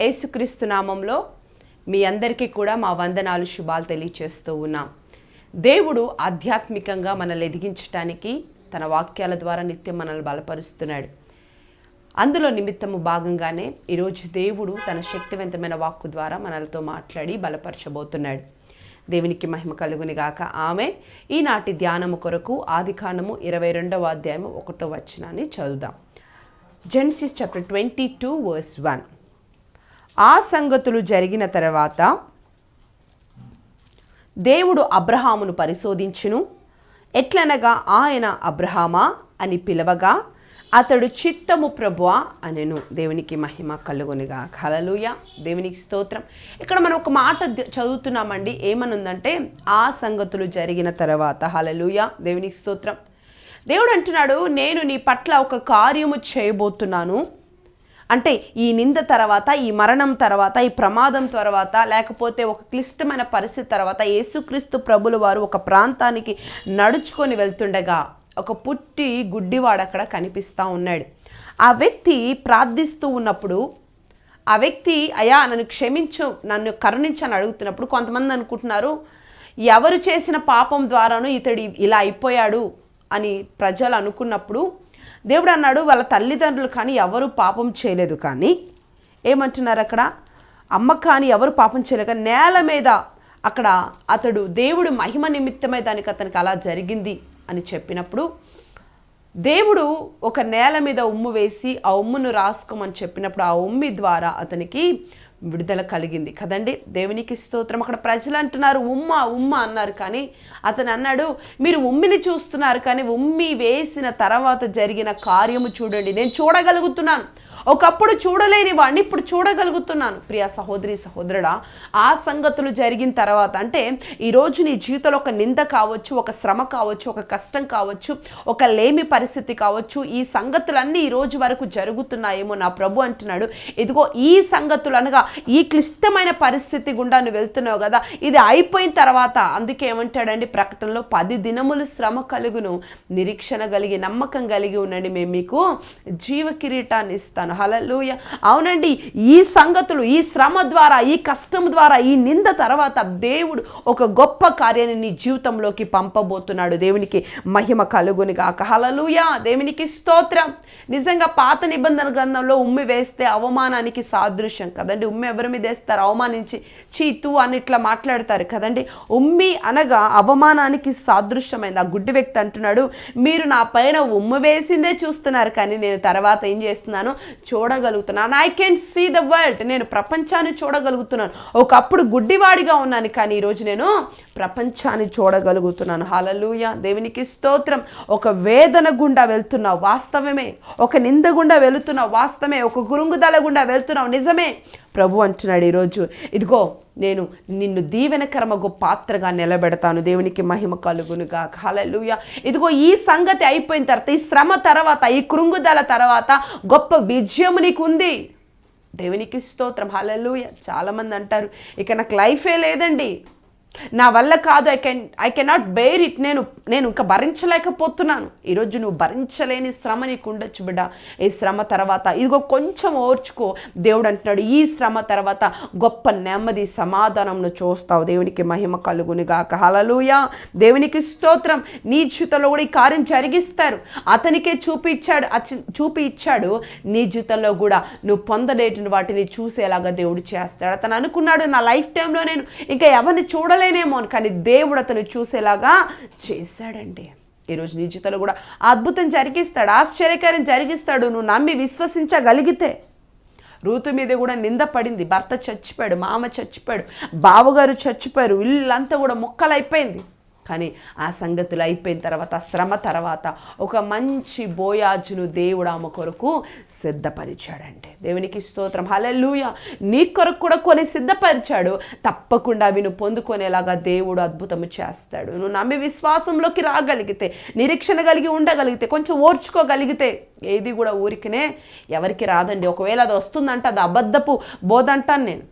యేసుక్రీస్తు నామంలో మీ అందరికీ కూడా మా వందనాలు శుభాలు తెలియచేస్తూ ఉన్నాం. దేవుడు ఆధ్యాత్మికంగా మనల్ని ఎదిగించటానికి తన వాక్యాల ద్వారా నిత్యం మనల్ని బలపరుస్తున్నాడు. అందులో నిమిత్తము భాగంగానే ఈరోజు దేవుడు తన శక్తివంతమైన వాక్కు ద్వారా మనలతో మాట్లాడి బలపరచబోతున్నాడు. దేవునికి మహిమ కలుగుని గాక. ఆమె ఈనాటి ధ్యానము కొరకు ఆదికాండము ఇరవై రెండవ అధ్యాయము ఒకటో వచనాన్ని చదువుదాం. Genesis chapter twenty two verse one. ఆ సంగతులు జరిగిన తర్వాత దేవుడు అబ్రహామును పరిశోధించును. ఎట్లనగా ఆయన అబ్రహామా అని పిలవగా అతడు చిత్తము ప్రభువా అనెను. దేవునికి మహిమ కలుగునిగా. కలలుయ దేవునికి స్తోత్రం. ఇక్కడ మనం ఒక మాట చదువుతున్నామండి. ఏమనుందంటే ఆ సంగతులు జరిగిన తర్వాత. హలలుయ దేవునికి స్తోత్రం. దేవుడు అంటున్నాడు నేను నీ పట్ల ఒక కార్యము చేయబోతున్నాను. అంటే ఈ నింద తర్వాత ఈ మరణం తర్వాత ఈ ప్రమాదం తర్వాత లేకపోతే ఒక క్లిష్టమైన పరిస్థితి తర్వాత యేసుక్రీస్తు ప్రభులు వారు ఒక ప్రాంతానికి నడుచుకొని వెళ్తుండగా ఒక పుట్టి గుడ్డివాడు అక్కడ కనిపిస్తూ ఉన్నాడు. ఆ వ్యక్తి ప్రార్థిస్తూ ఉన్నప్పుడు ఆ వ్యక్తి అయా నన్ను క్షమించు నన్ను కరుణించని అడుగుతున్నప్పుడు కొంతమంది అనుకుంటున్నారు ఎవరు చేసిన పాపం ద్వారాను ఇతడు ఇలా అయిపోయాడు అని ప్రజలు అనుకున్నప్పుడు దేవుడు అన్నాడు వాళ్ళ తల్లిదండ్రులు కానీ ఎవరు పాపం చేయలేదు కానీ ఏమంటున్నారు అక్కడ? అమ్మ కానీ ఎవరు పాపం చేయలేక నేల మీద అక్కడ అతడు దేవుడు మహిమ నిమిత్తమై దానికి అతనికి అలా జరిగింది అని చెప్పినప్పుడు దేవుడు ఒక నేల మీద ఉమ్ము వేసి ఆ ఉమ్మును రాసుకోమని చెప్పినప్పుడు ఆ ఉమ్మి ద్వారా అతనికి విడుదల కలిగింది. కదండి? దేవునికి స్తోత్రం. అక్కడ ప్రజలు అంటున్నారు ఉమ్మ ఉమ్మ అన్నారు. కానీ అతను అన్నాడు మీరు ఉమ్మిని చూస్తున్నారు కానీ ఉమ్మి వేసిన తర్వాత జరిగిన కార్యము చూడండి. నేను చూడగలుగుతున్నాను. ఒకప్పుడు చూడలేని వాడిని ఇప్పుడు చూడగలుగుతున్నాను. ప్రియా సహోదరి సహోదరుడా ఆ సంగతులు జరిగిన తర్వాత అంటే ఈరోజు నీ జీవితంలో ఒక నింద కావచ్చు ఒక శ్రమ కావచ్చు ఒక కష్టం కావచ్చు ఒక లేమి పరిస్థితి కావచ్చు ఈ సంగతులన్నీ ఈ రోజు వరకు జరుగుతున్నాయేమో నా ప్రభు అంటున్నాడు. ఇదిగో ఈ సంగతులు అనగా ఈ క్లిష్టమైన పరిస్థితి గుండా నువ్వు వెళ్తున్నావు కదా ఇది అయిపోయిన తర్వాత అందుకే ఏమంటాడండి ప్రకటనలో పది దినములు శ్రమ కలుగును నిరీక్షణ కలిగి నమ్మకం కలిగి ఉండండి. మేము మీకు జీవ కిరీటాన్ని ఇస్తాను. హలలుయ అవునండి ఈ సంగతులు ఈ శ్రమ ద్వారా ఈ కష్టం ద్వారా ఈ నింద తర్వాత దేవుడు ఒక గొప్ప కార్యాన్ని నీ జీవితంలోకి పంపబోతున్నాడు. దేవునికి మహిమ కలుగుని గాక. హలలుయ దేవునికి స్తోత్రం. నిజంగా పాత నిబంధన గ్రంథంలో ఉమ్మి వేస్తే అవమానానికి సాదృశ్యం కదండి. ఉమ్మి ఎవరి మీద వేస్తారు? అవమానించి చీతు అని ఇట్లా మాట్లాడతారు కదండి. ఉమ్మి అనగా అవమానానికి సాదృశ్యమైంది. ఆ గుడ్డి వ్యక్తి అంటున్నాడు మీరు నా పైన ఉమ్మి వేసిందే చూస్తున్నారు కానీ నేను తర్వాత ఏం చేస్తున్నాను? చూడగలుగుతున్నాను. I can see the world నేను ప్రపంచాన్ని చూడగలుగుతున్నాను. ఒకప్పుడు గుడ్డివాడిగా ఉన్నాను కానీ ఈరోజు నేను ప్రపంచాన్ని చూడగలుగుతున్నాను. హలలుయ దేవునికి స్తోత్రం. ఒక వేదన గుండా వెళ్తున్నావు వాస్తవమే. ఒక నింద గుండా వెళుతున్నావు వాస్తవమే. ఒక గురుంగుదల గుండా వెళ్తున్నావు నిజమే. ప్రభు అంటున్నాడు ఈరోజు. ఇదిగో నేను నిన్ను దీవెనకరమగు పాత్రగా నిలబెడతాను. దేవునికి మహిమ కలుగునుగా కాలలుయ ఇదిగో ఈ సంగతి అయిపోయిన తర్వాత ఈ శ్రమ తర్వాత ఈ కృంగుదల తర్వాత గొప్ప విజయం నీకు ఉంది దేవునికి స్తోత్రం. హాలలుయ చాలామంది అంటారు ఇక నాకు లైఫే లేదండి. నా వల్ల కాదు I can I cannot bear it నేను నేను ఇంకా భరించలేకపోతున్నాను. ఈరోజు నువ్వు భరించలేని శ్రమ నీకు ఉండొచ్చు బిడ్డ. ఈ శ్రమ తర్వాత ఇదిగో కొంచెం ఓర్చుకో. దేవుడు అంటున్నాడు ఈ శ్రమ తర్వాత గొప్ప నెమ్మది సమాధానంను చూస్తావు. దేవునికి మహిమ కలుగునిగా హలలుయా దేవునికి స్తోత్రం. నీ జీవితంలో కూడా ఈ కార్యం జరిగిస్తారు. అతనికే చూపించాడు చూపి ఇచ్చాడు. నీ జీవితంలో కూడా నువ్వు పొందలేని వాటిని చూసేలాగా దేవుడు చేస్తాడు. అతను అనుకున్నాడు నా లైఫ్ టైంలో నేను ఇంకా ఎవరిని చూడలేదు చూడలేనేమో అని కానీ దేవుడు అతను చూసేలాగా చేశాడండి. ఈరోజు నీ జీవితంలో కూడా అద్భుతం జరిగిస్తాడు ఆశ్చర్యకార్యం జరిగిస్తాడు. నువ్వు నమ్మి విశ్వసించగలిగితే రూతు మీద కూడా నింద పడింది. భర్త చచ్చిపోయాడు మామ చచ్చిపోయాడు బావగారు చచ్చిపోయారు ఇల్లంతా కూడా ముక్కలైపోయింది. కానీ ఆ సంగతులు అయిపోయిన తర్వాత శ్రమ తర్వాత ఒక మంచి బోయాజును దేవుడు ఆమె కొరకు సిద్ధపరిచాడంటే. దేవునికి స్తోత్రం. హలెలూయ నీ కొరకు కూడా కొన్ని సిద్ధపరిచాడు. తప్పకుండా అవి నువ్వు పొందుకునేలాగా దేవుడు అద్భుతము చేస్తాడు. నువ్వు నమ్మి విశ్వాసంలోకి రాగలిగితే నిరీక్షణ కలిగి ఉండగలిగితే కొంచెం ఓర్చుకోగలిగితే ఏది కూడా ఊరికినే ఎవరికి రాదండి. ఒకవేళ అది వస్తుందంటే అది అబద్ధపు బోధ అంటాను నేను.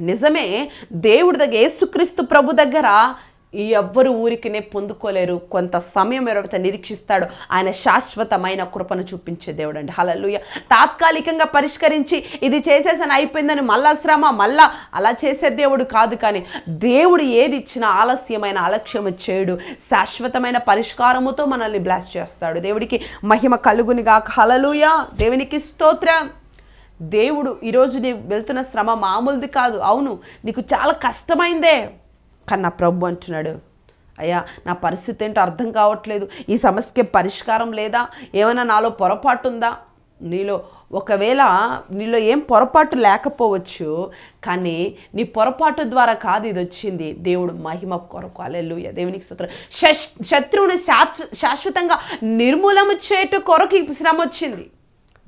నిజమే దేవుడి దగ్గర యేసుక్రీస్తు ప్రభు దగ్గర ఎవ్వరు ఊరికినే పొందుకోలేరు. కొంత సమయం ఎవరైతే నిరీక్షిస్తాడో ఆయన శాశ్వతమైన కృపను చూపించే దేవుడు అండి హలలుయ తాత్కాలికంగా పరిష్కరించి ఇది చేసేసాను అయిపోయిందని మళ్ళా శ్రమ మళ్ళా అలా చేసే దేవుడు కాదు కానీ దేవుడు ఏది ఇచ్చినా ఆలస్యమైన అలక్ష్యము చేయడు. శాశ్వతమైన పరిష్కారముతో మనల్ని బ్లాస్ట్ చేస్తాడు. దేవుడికి మహిమ కలుగునిగా హలలుయ దేవునికి స్తోత్రం. దేవుడు ఈరోజు నీ వెళ్తున్న శ్రమ మామూలుది కాదు. అవును నీకు చాలా కష్టమైందే. కానీ నా ప్రభు అంటున్నాడు అయ్యా నా పరిస్థితి ఏంటో అర్థం కావట్లేదు. ఈ సమస్యకి పరిష్కారం లేదా? ఏమైనా నాలో పొరపాటు ఉందా? నీలో ఒకవేళ నీలో ఏం పొరపాటు లేకపోవచ్చు కానీ నీ పొరపాటు ద్వారా కాదు ఇది వచ్చింది. దేవుడు మహిమ కొరకు అలెల్లు దేవునికి స్తోత్రం. శత్రువుని శాశ్వ శాశ్వతంగా నిర్మూలన చేయట కొరకు ఈ శ్రమ వచ్చింది.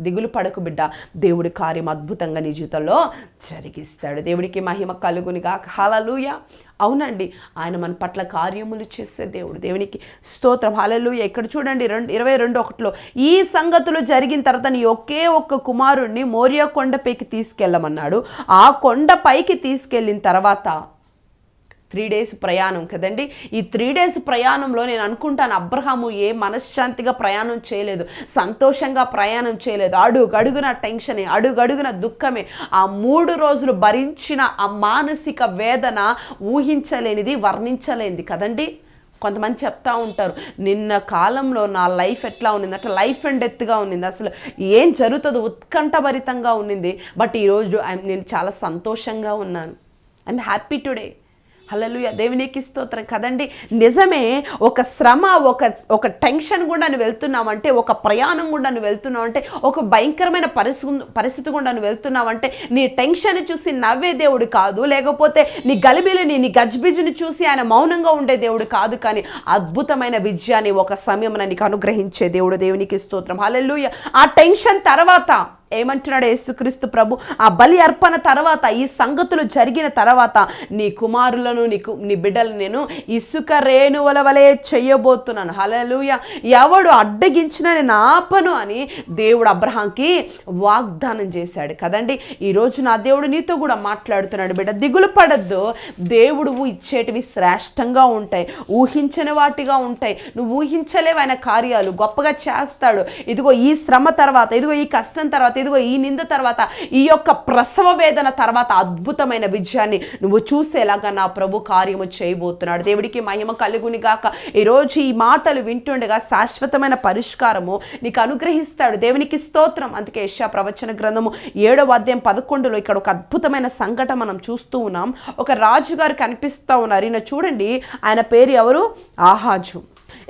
దిగులు పడకు బిడ్డ. దేవుడి కార్యం అద్భుతంగా నీ జీవితంలో జరిగిస్తాడు. దేవుడికి మహిమ కలుగునిగా హలలుయ అవునండి. ఆయన మన పట్ల కార్యములు చేసే దేవుడు. దేవునికి స్తోత్రం. హాలలు ఎక్కడ చూడండి రెండు ఇరవై రెండు ఒకటిలో ఈ సంగతులు జరిగిన తర్వాత నీ ఒకే ఒక్క కుమారుణ్ణి మోరియా కొండపైకి తీసుకెళ్ళమన్నాడు. ఆ కొండపైకి తీసుకెళ్ళిన తర్వాత త్రీ డేస్ ప్రయాణం కదండి? ఈ త్రీ డేస్ ప్రయాణంలో నేను అనుకుంటాను అబ్రహాము ఏ మనశ్శాంతిగా ప్రయాణం చేయలేదు సంతోషంగా ప్రయాణం చేయలేదు. అడుగడుగున టెన్షనే అడుగడుగున దుఃఖమే. ఆ మూడు రోజులు భరించిన ఆ మానసిక వేదన ఊహించలేనిది వర్ణించలేనిది కదండి? కొంతమంది చెప్తా ఉంటారు నిన్న కాలంలో నా లైఫ్ ఎట్లా ఉన్నింది? అట్లా లైఫ్ అండ్ డెత్గా ఉన్నింది. అసలు ఏం జరుగుతుందో ఉత్కంఠభరితంగా ఉన్నింది. బట్ ఈరోజు ఐ నేను చాలా సంతోషంగా ఉన్నాను. I'm happy today. హల్లెలూయా. దేవునికి స్తోత్రం. కదండి నిజమే ఒక శ్రమ ఒక ఒక టెన్షన్ కూడా నువ్వు వెళ్తున్నావంటే ఒక ప్రయాణం కూడా నువ్వు వెళ్తున్నావంటే ఒక భయంకరమైన పరిస్థితి పరిస్థితి కూడా నువ్వు వెళ్తున్నావంటే నీ టెన్షన్ చూసి నవ్వే దేవుడు కాదు. లేకపోతే నీ గలిబిలిని నీ గజ్బిజుని చూసి ఆయన మౌనంగా ఉండే దేవుడు కాదు కానీ అద్భుతమైన విజయాన్ని ఒక సమయం నీకు అనుగ్రహించే దేవుడు దేవునికి స్తోత్రం. హల్లెలూయా. ఆ టెన్షన్ తర్వాత ఏమంటున్నాడు యేసుక్రీస్తు ప్రభు? ఆ బలి అర్పణ తర్వాత ఈ సంగతులు జరిగిన తర్వాత నీ కుమారులను నీకు నీ బిడ్డలు నేను ఇసుక రేణువల వలె చెయ్యబోతున్నాను హలలుయ ఎవడు అడ్డగించిన నేను ఆపను అని దేవుడు అబ్రహాంకి వాగ్దానం చేశాడు. కదండి? ఈరోజు నా దేవుడు నీతో కూడా మాట్లాడుతున్నాడు బిడ్డ. దిగులు పడద్దు. దేవుడు ఇచ్చేటివి శ్రేష్టంగా ఉంటాయి. ఊహించని వాటిగా ఉంటాయి. నువ్వు ఊహించలేవైన కార్యాలు గొప్పగా చేస్తాడు. ఇదిగో ఈ శ్రమ తర్వాత ఇదిగో ఈ కష్టం తర్వాత ఇదిగో ఈ నింద తర్వాత ఈ యొక్క ప్రసవ వేదన తర్వాత అద్భుతమైన విజయాన్ని నువ్వు చూసేలాగా నా ప్రభు కార్యము చేయబోతున్నాడు. దేవుడికి మహిమ కలుగుని గాక. ఈరోజు ఈ మాటలు వింటుండగా శాశ్వతమైన పరిష్కారము నీకు అనుగ్రహిస్తాడు. దేవునికి స్తోత్రం. అందుకే యశా ప్రవచన గ్రంథము ఏడవ అధ్యాయం పదకొండులో ఇక్కడ ఒక అద్భుతమైన సంఘటన మనం చూస్తూ ఉన్నాం. ఒక రాజుగారు కనిపిస్తూ ఉన్నారు. ఈయన చూడండి ఆయన పేరు ఎవరు? ఆహాజు.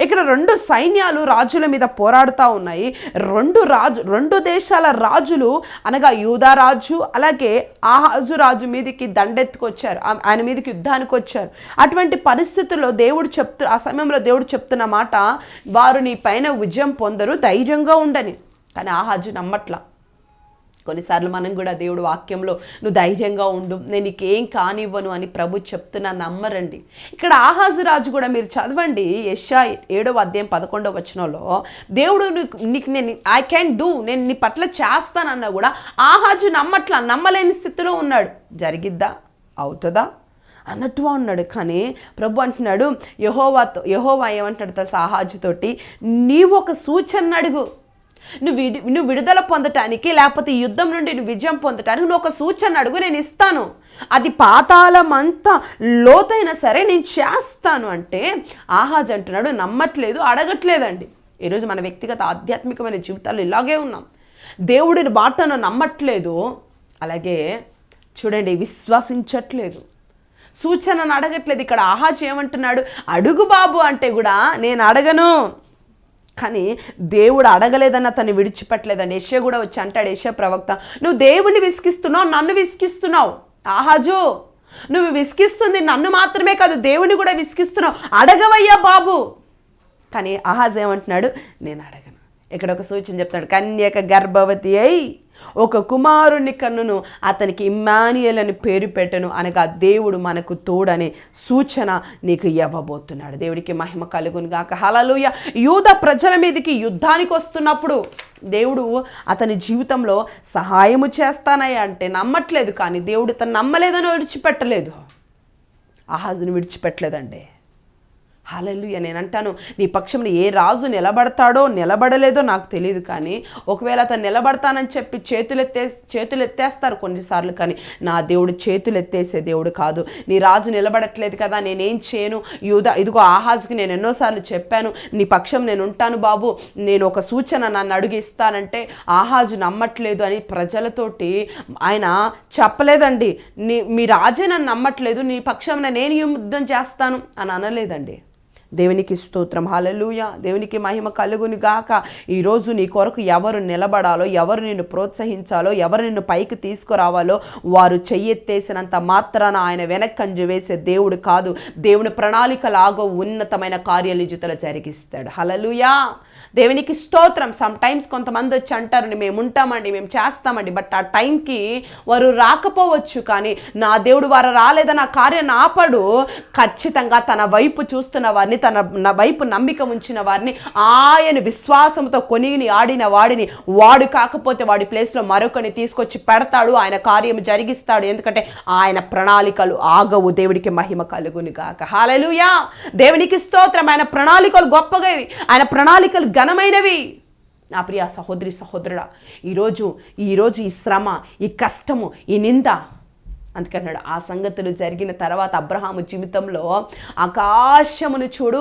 ఇక్కడ రెండు సైన్యాలు రాజుల మీద పోరాడుతూ ఉన్నాయి. రెండు రాజు రెండు దేశాల రాజులు అనగా యూదా రాజు అలాగే ఆహాజు రాజు మీదకి దండెత్తుకొచ్చారు. ఆయన మీదకి యుద్ధానికి వచ్చారు అటువంటి పరిస్థితుల్లో దేవుడు చెప్తు ఆ సమయంలో దేవుడు చెప్తున్న మాట వారు నీ పైన విజయం పొందరు ధైర్యంగా ఉండని. కానీ ఆహాజు నమ్మట్లా. కొన్నిసార్లు మనం కూడా దేవుడు వాక్యంలో నువ్వు ధైర్యంగా ఉండు నేను నీకేం కానివ్వను అని ప్రభు చెప్తున్నా నమ్మరండి. ఇక్కడ ఆహాజు రాజు కూడా మీరు చదవండి యశా ఏడవ అధ్యాయం పదకొండవ వచనంలో దేవుడు నీకు నీకు నేను ఐ క్యాన్ డూ నేను నీ పట్ల చేస్తానన్నా కూడా ఆహాజు నమ్మట్లా నమ్మలేని స్థితిలో ఉన్నాడు. జరిగిద్దా? అవుతుందా? అన్నట్టుగా ఉన్నాడు. కానీ ప్రభు అంటున్నాడు యహోవాతో యహోవా ఏమంటాడు తెలుసా ఆహాజుతోటి నీవు ఒక సూచన అడుగు. నువ్వు విడి నువ్వు విడుదల పొందటానికి లేకపోతే యుద్ధం నుండి నువ్వు విజయం పొందటానికి నువ్వు ఒక సూచన అడుగు నేను ఇస్తాను. అది పాతాళం అంతా లోతైనా సరే నేను చేస్తాను అంటే ఆహాజ్ అంటున్నాడు నమ్మట్లేదు అడగట్లేదండి. ఈరోజు మన వ్యక్తిగత ఆధ్యాత్మికమైన జీవితాలు ఇలాగే ఉన్నాం. దేవుడిని బాటను నమ్మట్లేదు అలాగే చూడండి విశ్వసించట్లేదు. సూచనను అడగట్లేదు ఇక్కడ ఆహాజ్ ఏమంటున్నాడు అడుగు బాబు అంటే కూడా నేను అడగను. కానీ దేవుడు అడగలేదని అతన్ని విడిచిపెట్టలేదండి యశ్య కూడా వచ్చి అంటాడు యశ్య ప్రవక్త నువ్వు దేవుణ్ణి విసిగిస్తున్నావు నన్ను విసిగిస్తున్నావు. ఆహాజు నువ్వు విసిగిస్తుంది నన్ను మాత్రమే కాదు దేవుని కూడా విసిగిస్తున్నావు. అడగవయ్యా బాబు. కానీ ఆహాజ్ ఏమంటున్నాడు నేను అడగను. ఇక్కడ ఒక సూచన చెప్తాడు కన్యక గర్భవతి అయి ఒక కుమారుని కన్నును అతనికి ఇమ్మానియల్ అని పేరు పెట్టను అనగా దేవుడు మనకు తోడనే సూచన నీకు ఇవ్వబోతున్నాడు. దేవుడికి మహిమ కలుగును గాక. హలలుయ యూద ప్రజల మీదకి యుద్ధానికి వస్తున్నప్పుడు దేవుడు అతని జీవితంలో సహాయము చేస్తానయ్యా అంటే నమ్మట్లేదు కానీ దేవుడు తను నమ్మలేదని విడిచిపెట్టలేదు. ఆహాజును విడిచిపెట్టలేదండి. హాలెలుయ. నేను అంటాను నీ పక్షంలో ఏ రాజు నిలబడతాడో నిలబడలేదో నాకు తెలియదు కానీ ఒకవేళ అతను నిలబడతానని చెప్పి చేతులు ఎత్తే చేతులు ఎత్తేస్తారు కొన్నిసార్లు కానీ నా దేవుడు చేతులు ఎత్తేసే దేవుడు కాదు. నీ రాజు నిలబడట్లేదు కదా నేనేం చేయను? యూదా ఇదిగో ఆహాజుకి నేను ఎన్నోసార్లు చెప్పాను నీ పక్షం నేను ఉంటాను బాబు నేను ఒక సూచన నన్ను అడుగు ఇస్తానంటే ఆహాజు నమ్మట్లేదు అని ప్రజలతోటి ఆయన చెప్పలేదండి. నీ మీ రాజే నన్ను నమ్మట్లేదు నీ పక్షం నేను యుద్ధం చేస్తాను అని అనలేదండి. దేవునికి స్తోత్రం. హలలుయ దేవునికి మహిమ కలుగుని గాక. ఈరోజు నీ కొరకు ఎవరు నిలబడాలో ఎవరు నిన్ను ప్రోత్సహించాలో ఎవరు నిన్ను పైకి తీసుకురావాలో వారు చెయ్యెత్తేసినంత మాత్రాన ఆయన వెనక్కంజు వేసే దేవుడు కాదు. దేవుని ప్రణాళికలాగో ఉన్నతమైన కార్యాలు జీవితంలో జరిగిస్తాడు. హలలుయా దేవునికి స్తోత్రం. సమ్ టైమ్స్ కొంతమంది వచ్చి అంటారు మేము ఉంటామండి మేము చేస్తామండి బట్ ఆ టైంకి వారు రాకపోవచ్చు కానీ నా దేవుడు వారు రాలేదని ఆ కార్యం ఆపడు. ఖచ్చితంగా తన వైపు చూస్తున్న వారిని తన నా వైపు నమ్మిక ఉంచిన వారిని ఆయన విశ్వాసంతో కొనిని ఆడిన వాడిని వాడు కాకపోతే వాడి ప్లేస్లో మరొకని తీసుకొచ్చి పెడతాడు ఆయన కార్యం జరిగిస్తాడు. ఎందుకంటే ఆయన ప్రణాళికలు ఆగవు. దేవుడికి మహిమ కలుగుని గాక. హాలలుయా దేవునికి స్తోత్రం. ఆయన ప్రణాళికలు గొప్పగవి ఆయన ప్రణాళికలు ఘనమైనవి. నా ప్రియ సహోదరి సహోదరుడా ఈరోజు ఈరోజు ఈ శ్రమ ఈ కష్టము ఈ నింద అందుకన్నాడు ఆ సంగతులు జరిగిన తర్వాత అబ్రహాము జీవితంలో ఆకాశమును చూడు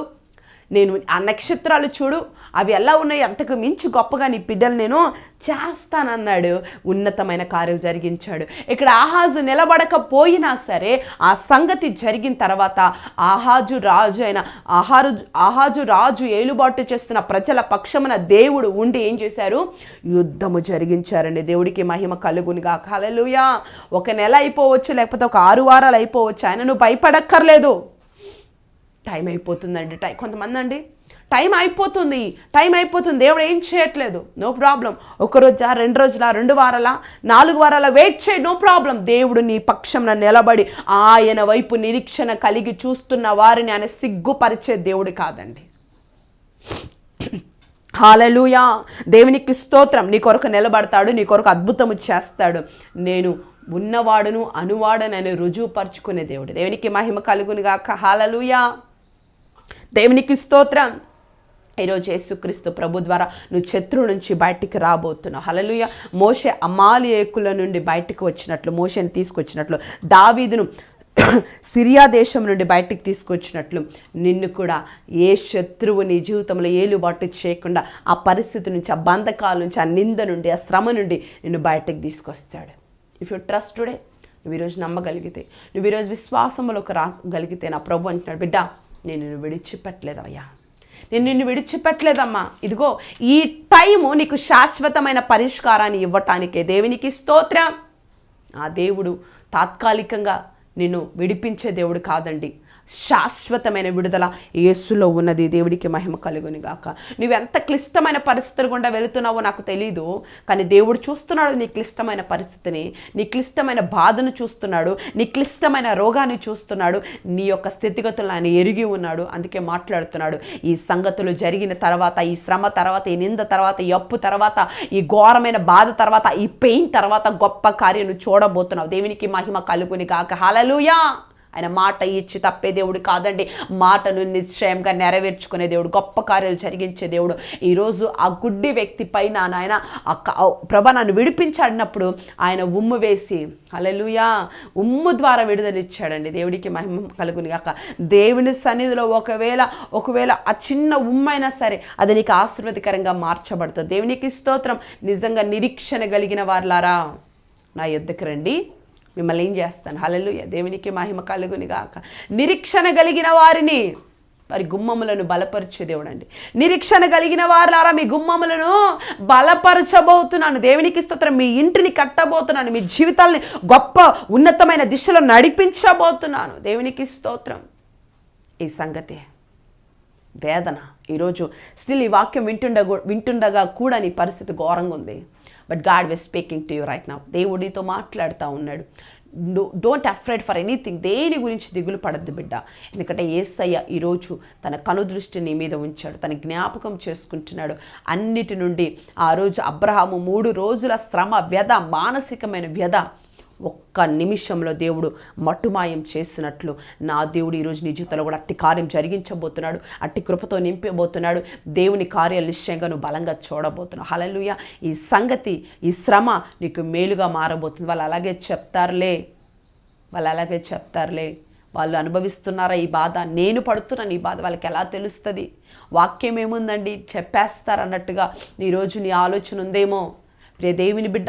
నేను ఆ నక్షత్రాలు చూడు అవి ఎలా ఉన్నాయి? అంతకు మించి గొప్పగా నీ బిడ్డలు నేను చేస్తానన్నాడు. ఉన్నతమైన కార్యం జరిగించాడు. ఇక్కడ ఆహాజు నిలబడకపోయినా సరే ఆ సంగతి జరిగిన తర్వాత ఆహాజు రాజు అయిన ఆహారు ఆహాజు రాజు ఏలుబాటు చేస్తున్న ప్రజల పక్షమున దేవుడు ఉండి ఏం చేశారు? యుద్ధము జరిగించారండి. దేవుడికి మహిమ కలుగునిగా కలలుయా ఒక నెల అయిపోవచ్చు లేకపోతే ఒక ఆరు వారాలు అయిపోవచ్చు. ఆయన నువ్వు భయపడక్కర్లేదు. టైం అయిపోతుందండి. టై కొంతమంది అండి టైం అయిపోతుంది టైం అయిపోతుంది. దేవుడు ఏం చేయట్లేదు? No problem. ఒక రోజా రెండు రోజుల రెండు వారాల? నాలుగు వారాల వెయిట్ చేయి నో ప్రాబ్లం. దేవుడు నీ పక్షంన నిలబడి ఆయన వైపు నిరీక్షణ కలిగి చూస్తున్న వారిని ఆయన సిగ్గుపరిచే దేవుడు కాదండి. హాలలుయా దేవునికి స్తోత్రం. నీ కొరకు నిలబడతాడు నీ కొరకు అద్భుతము చేస్తాడు. నేను ఉన్నవాడును అనువాడనని రుజువుపరుచుకునే దేవుడు. దేవునికి మహిమ కలుగునుగాక. హాలలుయా దేవునికి స్తోత్రం. ఈరోజు యేసుక్రీస్తు ప్రభు ద్వారా నువ్వు శత్రువు నుంచి బయటికి రాబోతున్నావు. హలలుయ మోషే అమాలియకుల నుండి బయటికి వచ్చినట్లు మోషేని తీసుకొచ్చినట్లు దావీదును సిరియా దేశం నుండి బయటికి తీసుకొచ్చినట్లు నిన్ను కూడా ఏ శత్రువు నీ జీవితంలో ఏలుబాటు చేయకుండా ఆ పరిస్థితి నుంచి ఆ బంధకాల నుంచి ఆ నింద నుండి ఆ శ్రమ నుండి నిన్ను బయటకు తీసుకొస్తాడు. ఇఫ్ యూ ట్రస్ట్ టుడే నువ్వు ఈరోజు నమ్మగలిగితే నువ్వు ఈరోజు విశ్వాసంలోకి రాగలిగితే నా ప్రభు అంటున్నాడు బిడ్డ నేను నిన్ను విడిచిపెట్టలేదయ్యా. నేను నిన్ను విడిచిపెట్టలేదమ్మా. ఇదిగో ఈ టైము నీకు శాశ్వతమైన పరిష్కారాన్ని ఇవ్వటానికే దేవునికి స్తోత్రం. ఆ దేవుడు తాత్కాలికంగా నిన్ను విడిపించే దేవుడు కాదండి. శాశ్వతమైన విడుదల యేసులో ఉన్నది. దేవుడికి మహిమ కలుగుని గాక. నువ్వెంత క్లిష్టమైన పరిస్థితులు గుండా వెళుతున్నావో నాకు తెలీదు. కానీ దేవుడు చూస్తున్నాడు నీ క్లిష్టమైన పరిస్థితిని నీ క్లిష్టమైన బాధను చూస్తున్నాడు నీ క్లిష్టమైన రోగాన్ని చూస్తున్నాడు నీ యొక్క స్థితిగతులను ఆయన ఎరిగి ఉన్నాడు. అందుకే మాట్లాడుతున్నాడు. ఈ సంగతులు జరిగిన తర్వాత ఈ శ్రమ తర్వాత ఈ నింద తర్వాత ఈ అప్పు తర్వాత ఈ ఘోరమైన బాధ తర్వాత ఈ పెయిన్ తర్వాత గొప్ప కార్యం చూడబోతున్నావు. దేవునికి మహిమ కలుగుని కాక హలలుయా ఆయన మాట ఇచ్చి తప్పే దేవుడు కాదండి. మాటను నిశ్చయంగా నెరవేర్చుకునే దేవుడు గొప్ప కార్యాలు జరిగించే దేవుడు. ఈరోజు ఆ గుడ్డి వ్యక్తి పైన ఆయన ఆ క- ప్రభ నన్ను విడిపించాడినప్పుడు ఆయన ఉమ్ము వేసి అలెలుయా ఉమ్ము ద్వారా విడుదలిచ్చాడండి దేవుడికి మహిమ కలుగుని కాక దేవుని సన్నిధిలో ఒకవేళ ఒకవేళ ఆ చిన్న ఉమ్మైనా సరే అది నీకు ఆశీర్వదకరంగా మార్చబడుతుంది. దేవునికి స్తోత్రం. నిజంగా నిరీక్షణ కలిగిన వారులారా నా యొద్దకు రండి. మిమ్మల్ని ఏం చేస్తాను? హలలుయ దేవునికి మహిమ కలుగుని గాక నిరీక్షణ కలిగిన వారిని వారి గుమ్మములను బలపరిచే దేవుడండి. నిరీక్షణ కలిగిన వారులారా మీ గుమ్మములను బలపరచబోతున్నాను. దేవునికి స్తోత్రం మీ ఇంటిని కట్టబోతున్నాను. మీ జీవితాలని గొప్ప ఉన్నతమైన దిశలో నడిపించబోతున్నాను. దేవునికి స్తోత్రం. ఈ సంగతే వేదన. ఈరోజు స్టిల్ ఈ వాక్యం వింటుండ వింటుండగా కూడా నీ పరిస్థితి ఘోరంగా ఉంది. But God is speaking to you right నా దేవుడితో మాట్లాడుతూ ఉన్నాడు. డోంట్ అఫ్రైడ్ ఫర్ ఎనీథింగ్ దేని గురించి దిగులు పడద్దు బిడ్డ. ఎందుకంటే ఏసయ్య ఈరోజు తన కనుదృష్టి నీ మీద ఉంచాడు. తన జ్ఞాపకం చేసుకుంటున్నాడు. అన్నిటి నుండి ఆ రోజు అబ్రహాము మూడు రోజుల శ్రమ వ్యధ మానసికమైన వ్యధ ఒక్క నిమిషంలో దేవుడు మట్టుమాయం చేసినట్లు. నా దేవుడు ఈరోజు నీ జీవితంలో కూడా అట్టి కార్యం జరిగించబోతున్నాడు. అట్టి కృపతో నింపబోతున్నాడు. దేవుని కార్యాలు నిశ్చయంగా నువ్వు బలంగా చూడబోతున్నావు. హలలుయ ఈ సంగతి ఈ శ్రమ నీకు మేలుగా మారబోతుంది. వాళ్ళు అలాగే చెప్తారులే. వాళ్ళు అలాగే చెప్తారులే. వాళ్ళు అనుభవిస్తున్నారా ఈ బాధ? నేను పడుతున్నాను ఈ బాధ. వాళ్ళకి ఎలా తెలుస్తుంది? వాక్యం ఏముందండి? చెప్పేస్తారు అన్నట్టుగా ఈరోజు నీ ఆలోచన ఉందేమో? ప్రియ దేవుని బిడ్డ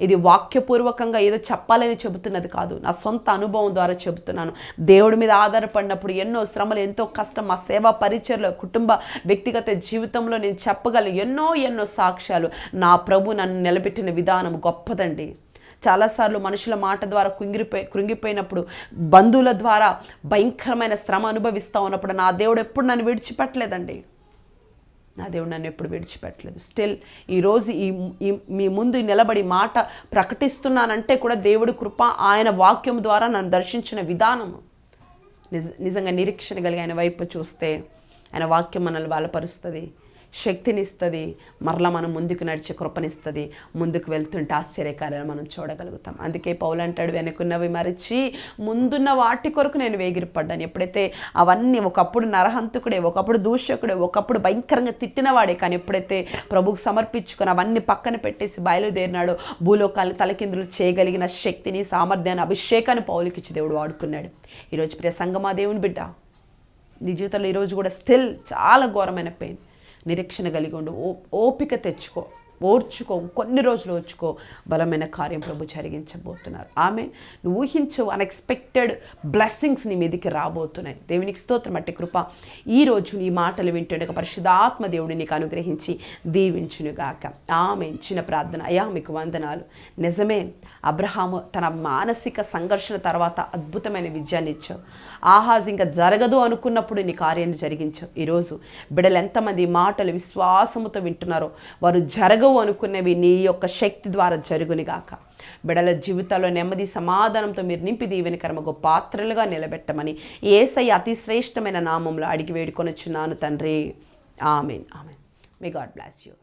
ఇది వాక్యపూర్వకంగా ఏదో చెప్పాలని చెబుతున్నది కాదు. నా సొంత అనుభవం ద్వారా చెబుతున్నాను. దేవుడి మీద ఆధారపడినప్పుడు ఎన్నో శ్రమలు ఎంతో కష్టం మా సేవా పరిచయలో కుటుంబ వ్యక్తిగత జీవితంలో నేను చెప్పగలను ఎన్నో ఎన్నో సాక్ష్యాలు. నా ప్రభు నన్ను నిలబెట్టిన విధానం గొప్పదండి. చాలాసార్లు మనుషుల మాట ద్వారా కుంగిరిపోయి కృంగిపోయినప్పుడు బంధువుల ద్వారా భయంకరమైన శ్రమ అనుభవిస్తూ ఉన్నప్పుడు నా దేవుడు ఎప్పుడు నన్ను విడిచిపెట్టలేదండి. నా దేవుడు నన్ను ఎప్పుడు విడిచిపెట్టలేదు. స్టిల్ ఈరోజు ఈ ఈ మీ ముందు నిలబడి మాట ప్రకటిస్తున్నానంటే కూడా దేవుడి కృప ఆయన వాక్యం ద్వారా నన్ను దర్శించిన విధానము. నిజ నిజంగా నిరీక్షణ కలిగి ఆయన వైపు చూస్తే ఆయన వాక్యం మనల్ని బలపరుస్తుంది. శక్తినిస్తుంది. మరలా మనం ముందుకు నడిచే కృపనిస్తుంది. ముందుకు వెళ్తుంటే ఆశ్చర్యకార్యాలు మనం చూడగలుగుతాం. అందుకే పౌలు అంటాడు వెనుకున్నవి మరిచి ముందున్న వాటి కొరకు నేను వేగిరపడ్డాను. ఎప్పుడైతే అవన్నీ ఒకప్పుడు నరహంతకుడే ఒకప్పుడు దూషకుడే ఒకప్పుడు భయంకరంగా తిట్టినవాడే కానీ ఎప్పుడైతే ప్రభుకు సమర్పించుకొని అవన్నీ పక్కన పెట్టేసి బయలుదేరినాడో భూలోకాలను తలకిందులు చేయగలిగిన శక్తిని సామర్థ్యాన్ని అభిషేకాన్ని పౌలికిచ్చి దేవుడు వాడుకున్నాడు. ఈరోజు ప్రియ సంగమా దేవుని బిడ్డ నీ జీవితంలో ఈరోజు కూడా స్టిల్ చాలా ఘోరమైన పెయిన్ నిరీక్షణ కలిగి ఉండు. ఓ ఓపిక తెచ్చుకో. ఓర్చుకో. కొన్ని రోజులు ఓర్చుకో. బలమైన కార్యం ప్రభు జరిగించబోతున్నారు. ఆమె నువ్వు ఊహించవు అన్ఎక్స్పెక్టెడ్ బ్లెస్సింగ్స్ నీ మీదకి రాబోతున్నాయి. దేవునికి స్తోత్రం. అట్టి కృప ఈ రోజు నీ మాటలు వింటుండగా పరిశుధాత్మ దేవుడు నీకు అనుగ్రహించి దీవించునుగాక. ఆమె ఇచ్చిన ప్రార్థన. అయా మీకు వందనాలు. నిజమే అబ్రహాము తన మానసిక సంఘర్షణ తర్వాత అద్భుతమైన విజయాన్ని ఇచ్చావు ఆహాజ్ ఇంకా జరగదు అనుకున్నప్పుడు నీ కార్యాన్ని జరిగించావు. ఈరోజు బిడ్డలు ఎంతమంది మాటలు విశ్వాసముతో వింటున్నారో వారు జరగవు అనుకునేవి నీ యొక్క శక్తి ద్వారా జరుగునిగాక బిడల జీవితాల్లో నెమ్మది సమాధానంతో మీరు నింపి దీవెనికరమకు పాత్రలుగా నిలబెట్టమని ఏసై అతి శ్రేష్టమైన నామంలో అడిగి వేడుకొనొచ్చున్నాను తండ్రి. Amen. Amen. May God bless you